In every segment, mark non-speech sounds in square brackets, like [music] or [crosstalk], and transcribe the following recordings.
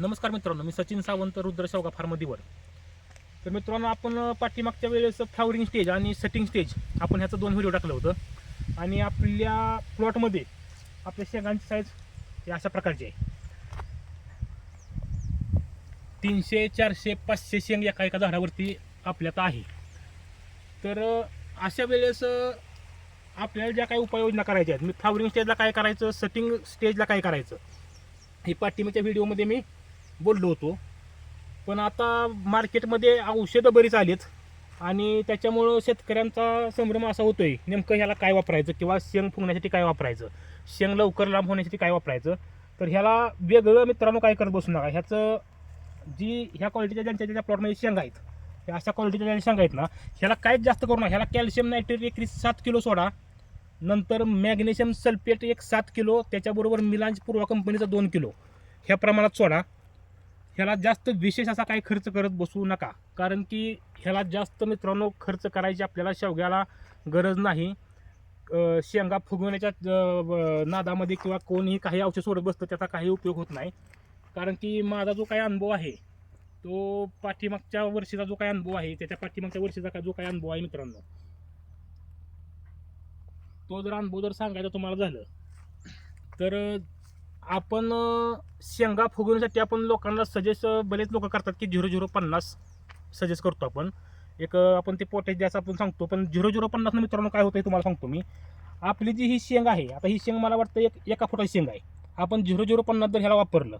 नमस्कार मित्रांनो मी सचिन सावंत रुद्र शेवगा फार्मदीवर तर मित्रांनो आपण पाठीमागच्या वेळेस फ्लावरिंग स्टेज आणि सेटिंग स्टेज आपण ह्याचं दोन व्हिडिओ टाकलं होतं. आणि आपल्या प्लॉटमध्ये आपल्या शेंगांची साईज हे अशा प्रकारची आहे. तीनशे चारशे पाचशे शेंग एका एका झाडावरती आपल्यात आहे. तर अशा वेळेस आपल्याला ज्या काही उपाययोजना करायच्या आहेत मी फ्लावरिंग स्टेजला काय करायचं सेटिंग स्टेजला काय करायचं हे पाठीमागच्या व्हिडिओमध्ये मी बोललो होतो. पण आता मार्केटमध्ये औषधं बरीच आलीत. आणि त्याच्यामुळं शेतकऱ्यांचा संभ्रम असा होतो आहे नेमकं ह्याला काय वापरायचं किंवा शेंग फुगण्यासाठी काय वापरायचं? शेंग लवकर लांब होण्यासाठी काय वापरायचं? तर ह्याला वेगळं मित्रांनो काय करत बसू नका. ह्याचं जी ह्या क्वालिटीच्या ज्यांच्या ज्यांच्या प्लॉटमध्ये शेंग आहेत अशा क्वालिटीच्या ज्या शेंगा आहेत ना ह्याला काहीच जास्त करू नका. ह्याला कॅल्शियम नायट्रेट एक सात किलो सोडा. नंतर मॅग्नेशियम सल्फेट एक सात किलो. त्याच्याबरोबर मिलांज पूर्वा कंपनीचा दोन किलो. ह्या प्रमाणात सोडा. ह्याला जास्त विशेष असा काही खर्च करत बसू नका. कारण की ह्याला जास्त मित्रांनो खर्च करायची आपल्याला शेवग्याला गरज नाही. शेंगा फुगवण्याच्या नादामध्ये किंवा कोणीही काही औषध सोडत बसतं त्याचा काही उपयोग होत नाही. कारण की माझा जो काही अनुभव आहे तो पाठीमागच्या वर्षीचा जो काही अनुभव आहे त्याच्या पाठीमागच्या वर्षीचा का- जो काही अनुभव आहे मित्रांनो तो जर अनुभव जर सांगायचा तुम्हाला झालं तर आपण शेंगा फुगवण्यासाठी आपण लोकांना सजेस्ट बरेच लोक करतात की झिरो झिरो पन्नास सजेस्ट करतो आपण. एक आपण ते पोटेज द्यायचं आपण सांगतो पण झिरो झिरो पन्नास मित्रांनो काय होतं तुम्हाला सांगतो मी. आपली जी ही शेंग आहे आता ही शेंग मला वाटतं एक एका फुटाची शेंग आहे. आपण झिरो झिरो पन्नास जर ह्याला वापरलं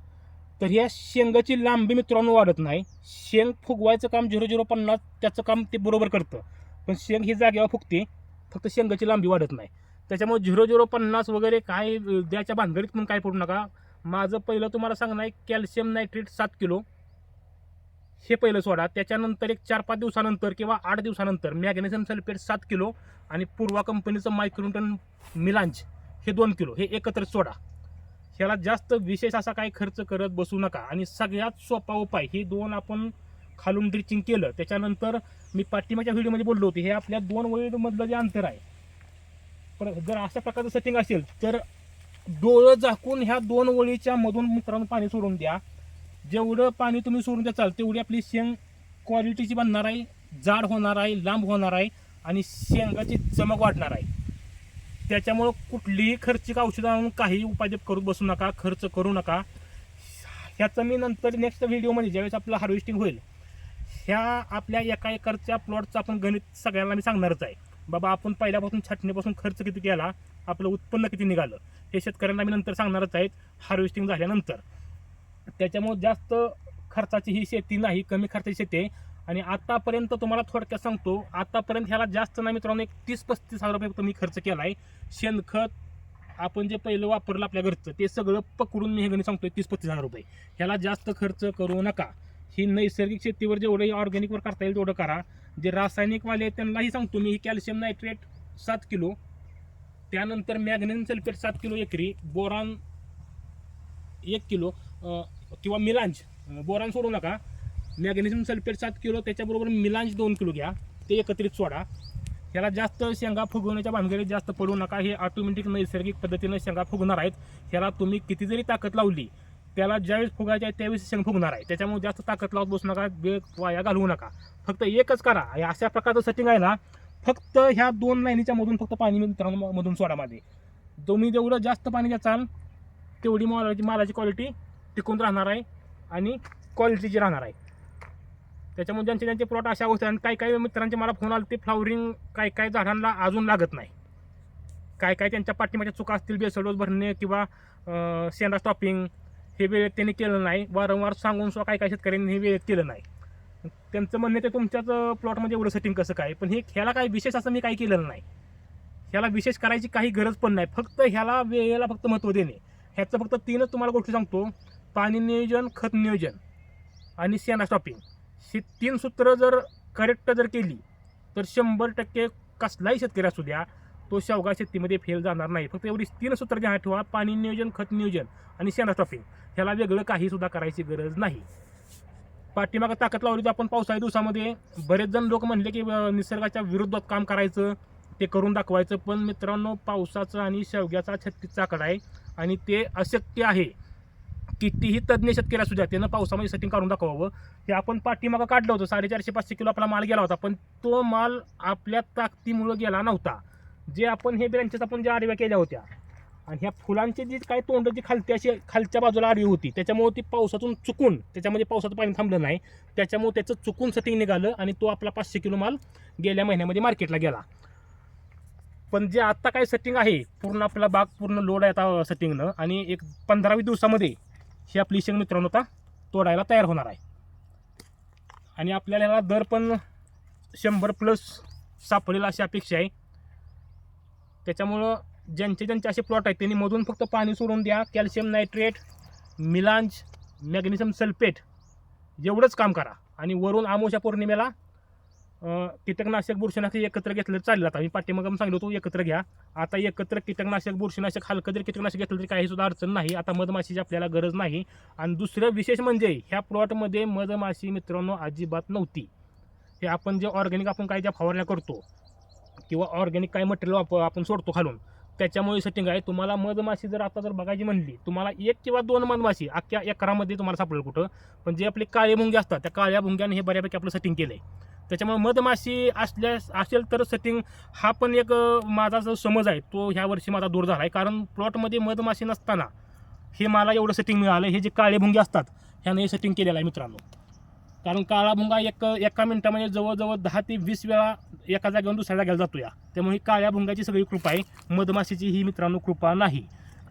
तर ह्या शेंगाची लांबी मित्रांनो वाढत नाही. शेंग फुगवायचं काम झिरो झिरो पन्नास त्याचं काम ते बरोबर करतं. पण शेंग ही जागेवर फुगते फक्त शेंगाची लांबी वाढत नाही. त्याच्यामुळे झिरो झिरो पन्नास वगैरे काय द्याच्या द्यायच्या भानगडीत पण काय पडू नका. माझं पहिलं तुम्हाला सांगणं आहे कॅल्शियम नायट्रेट सात किलो. हे पहिलं सोडा. त्याच्यानंतर एक चार पाच दिवसानंतर किंवा आठ दिवसानंतर मॅग्नेशियम सल्फेट सात किलो आणि पूर्वा कंपनीचं मायक्रोटन मिलांज हे दोन किलो. हे एकत्र सोडा. ह्याला जास्त विशेष असा काही खर्च करत बसू नका. आणि सगळ्यात सोपा उपाय हे दोन आपण खालून ड्रिचिंग केलं. त्याच्यानंतर मी पाठिंबाच्या व्हिडिओमध्ये बोललो होते हे आपल्या दोन वळीमधलं जे अंतर आहे पण जर अशा प्रकारचं सेटिंग असेल तर डोळं झाकून ह्या दोन ओळीच्या मधून मित्रांनो पाणी सोडून द्या. जेवढं पाणी तुम्ही सोडून द्याल तेवढी आपली शेंग क्वालिटीची बनणार आहे जाड होणार आहे लांब होणार आहे आणि शेंगाची चमक वाढणार आहे. त्याच्यामुळं कुठलीही खर्चिक औषधं आणून काही उपाय करू बसू नका खर्च करू नका. ह्याचं मी नंतर नेक्स्ट व्हिडिओमध्ये ज्यावेळेस आपलं हार्वेस्टिंग होईल ह्या आपल्या एका एकरच्या प्लॉटचं आपण गणित सगळ्यांना मी सांगणारच आहे. बाबा आपण पहिल्यापासून छाटणीपासून खर्च किती केला आपलं उत्पन्न किती निघालं हे शेतकऱ्यांना मी नंतर सांगणारच आहेत हार्वेस्टिंग झाल्यानंतर. त्याच्यामुळे जास्त खर्चाची ही शेती नाही कमी खर्चाची शेती आहे. आणि आतापर्यंत तुम्हाला थोडक्यात सांगतो आतापर्यंत ह्याला जास्त नाही मित्रांनो एक तीस पस्तीस हजार रुपये फक्त मी खर्च केला आहे. शेणखत आपण जे पहिलं वापरलं आपल्या घरचं ते सगळं पकडून मी हे गणित सांगतोय तीस पस्तीस हजार रुपये. ह्याला जास्त खर्च करू नका. ही नैसर्गिक शेतीवर जेवढं ऑर्गॅनिकवर करता येईल तेवढं करा. जे रासायनिकवाले आहेत त्यांनाही सांगतो मी कॅल्शियम नायट्रेट सात किलो त्यानंतर मॅग्नेशियम सल्फेट सात किलो एकरी बोरान एक किलो किंवा मिलांज बोरान सोडू नका. मॅग्नेशियम सल्फेट सात किलो त्याच्याबरोबर मिलांज दोन किलो घ्या ते एकत्रित सोडा. ह्याला जास्त शेंगा फुगवण्याच्या भानगडीत जास्त पडू नका हे ऑटोमॅटिक नैसर्गिक पद्धतीनं शेंगा फुगणार आहेत. ह्याला तुम्ही किती जरी ताकद लावली त्याला ज्यावेळेस फुगायचे आहे त्यावेळेस शेंग फुगणार आहे. त्याच्यामुळे जास्त ताकद लावत बसू नका वेळ वाया घालवू नका. फक्त एकच करा. हे अशा प्रकारचं सेटिंग आहे ना फक्त ह्या दोन लाईनीच्या मधून फक्त पाणी मित्रांनो मधून सोडामध्ये तुम्ही जेवढं जास्त पाणी द्याचाल तेवढी मालाची मालाची क्वालिटी टिकून राहणार आहे आणि क्वालिटीची राहणार आहे. त्याच्यामुळे ज्यांचे ज्यांचे प्लॉट अशा अवस्था आणि काही काही मित्रांचे मला फोन आले ते फ्लावरिंग काही काही झाडांना अजून लागत नाही. काय काय त्यांच्या पाठीमागच्या चुका असतील बेसडोस भरणे किंवा शेंडा स्टॉपिंग हे वेळेत त्यांनी केलं नाही. वारंवार सांगून सुद्धा काही काही शेतकऱ्यांनी हे वेळेत केलं नाही. त्यांचं म्हणणं ते तुमच्याच प्लॉटमध्ये एवढं सेटिंग कसं काय? पण हे ह्याला काही विशेष असं मी काही केलेलं नाही. ह्याला विशेष करायची काही गरज पण नाही. फक्त ह्याला वेळेला फक्त महत्त्व देणे. ह्याचं फक्त तीनच तुम्हाला गोष्टी सांगतो. पाणी नियोजन खत नियोजन आणि शेणा स्टॉपिंग ही तीन सूत्र जर करेक्ट जर केली तर शंभर टक्के कसलाही शेतकरी असू द्या तो शेवगा शेतीमध्ये फेल जाणार नाही. फक्त एवढी तीन सूत्र ध्यानात ठेवा पाणी नियोजन खत नियोजन आणि शेणा स्टॉपिंग ह्याला वेगळं काही सुद्धा करायची गरज नाही. पाठीमागं ताकद लावली तर आपण पावसाळी दिवसामध्ये बरेच जण लोक म्हणले की निसर्गाच्या विरोधात काम करायचं ते करून दाखवायचं. पण मित्रांनो पावसाचं आणि शेवग्याचा छत्तीसचा आकडा आहे आणि ते अशक्य आहे कितीही तज्ज्ञ शेतकरी असू द्या त्यानं पावसामध्ये सेटिंग काढून दाखवावं. हे आपण पाठीमागं काढलं होतं. साडेचारशे पाचशे किलो आपला माल गेला होता पण तो माल आपल्या ताकदीमुळं गेला नव्हता. जे आपण हे ब्रँचेस आपण ज्या आडव्या केल्या होत्या आणि ह्या फुलांची जी काही तोंड जी खालती अशी खालच्या बाजूला आडवी होती त्याच्यामुळे ती पावसातून चुकून त्याच्यामध्ये पावसाचं पाणी थांबलं नाही त्याच्यामुळे त्याचं चुकून सटिंग निघालं आणि तो आपला पाचशे किलो माल गेल्या महिन्यामध्ये मार्केटला गेला. पण जे आत्ता काय सेटिंग आहे पूर्ण आपला बाग पूर्ण लोड आहे आता सेटिंगनं आणि एक पंधरावी दिवसामध्ये ही आपली शेंग मित्रांनो आता तोडायला तयार होणार आहे. आणि आपल्याला दर पण शंभर प्लस सापडेल अशी अपेक्षा आहे. त्याच्यामुळं ज्यांचे ज्यांचे असे प्लॉट आहेत त्यांनी मधून फक्त पाणी सोडून द्या कॅल्शियम नायट्रेट मिलांज मॅग्नेशियम सल्फेट एवढंच काम करा. आणि वरून आमोशा पौर्णिमेला कीटकनाशक बुरशीनाशक एकत्र घेतलं तर चालेल. आता मी पाठीमागं सांगितलं होतो एकत्र घ्या. आता एकत्र कीटकनाशक बुरशीनाशक हलकं जरी कीटकनाशक घेतलं तरी काही सुद्धा अडचण नाही. आता मधमाशीची आपल्याला गरज नाही. आणि दुसरं विशेष म्हणजे ह्या प्लॉटमध्ये मधमाशी मित्रांनो अजिबात नव्हती. हे आपण जे ऑर्गॅनिक आपण काही ज्या फवारण्या करतो किंवा ऑर्गॅनिक काय मटेरियल वाप आपण सोडतो खालून. त्याच्यामुळे सेटिंग आहे. तुम्हाला मधमाशी जर आता जर बघायची म्हणली तुम्हाला एक किंवा दोन मधमाशी अख्ख्या एकरामध्ये तुम्हाला सापडेल कुठं? पण जे आपले काळे भुंगे असतात त्या काळ्या भुंग्याने हे बऱ्यापैकी आपलं सेटिंग केलं आहे त्याच्यामुळे मधमाशी असल्यास असेल तर सेटिंग हा पण एक माझा जो समज आहे तो ह्या वर्षी माझा दूर झाला आहे कारण प्लॉटमध्ये मधमाशी नसताना हे मला एवढं सेटिंग मिळालं. हे जे काळे भुंगे असतात ह्याने हे सेटिंग केलेलं आहे मित्रांनो. कारण काळा भुंगा एक एका मिनिटामध्ये जवळजवळ दहा ते वीस वेळा एका जागेवरून दुसऱ्या जागेला जातो या त्यामुळे ही काळ्या भुंगाची सगळी कृपा आहे. मधमाशीची ही मित्रांनो कृपा नाही.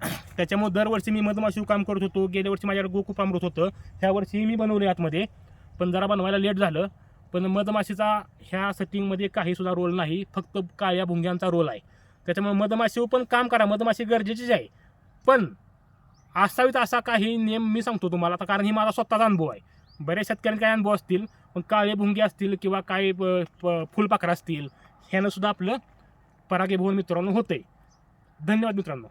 [clears throat] त्याच्यामुळे दरवर्षी मी मधमाशी काम करत होतो. गेल्या वर्षी माझ्याकडे गोकुप अमृत होतं. ह्या वर्षी मी बनवले आतमध्ये. पण जरा बनवायला लेट झालं. पण मधमाशीचा ह्या सेटिंगमध्ये काहीसुद्धा रोल नाही. फक्त काळ्या भुंग्यांचा रोल आहे. त्याच्यामुळे मधमाशी पण काम करा. मधमाशी गरजेचीच आहे. पण असावीत असा काही नियम मी सांगतो तुम्हाला. आता कारण ही माझा स्वतःचा अनुभव आहे. बऱ्याच शेतकऱ्यांचे काय अनुभव असतील पण काळे भुंगे असतील किंवा काही प- प- फुलपाखरं असतील ह्यानं सुद्धा आपलं परागीभवन मित्रांनो होतंय. धन्यवाद मित्रांनो.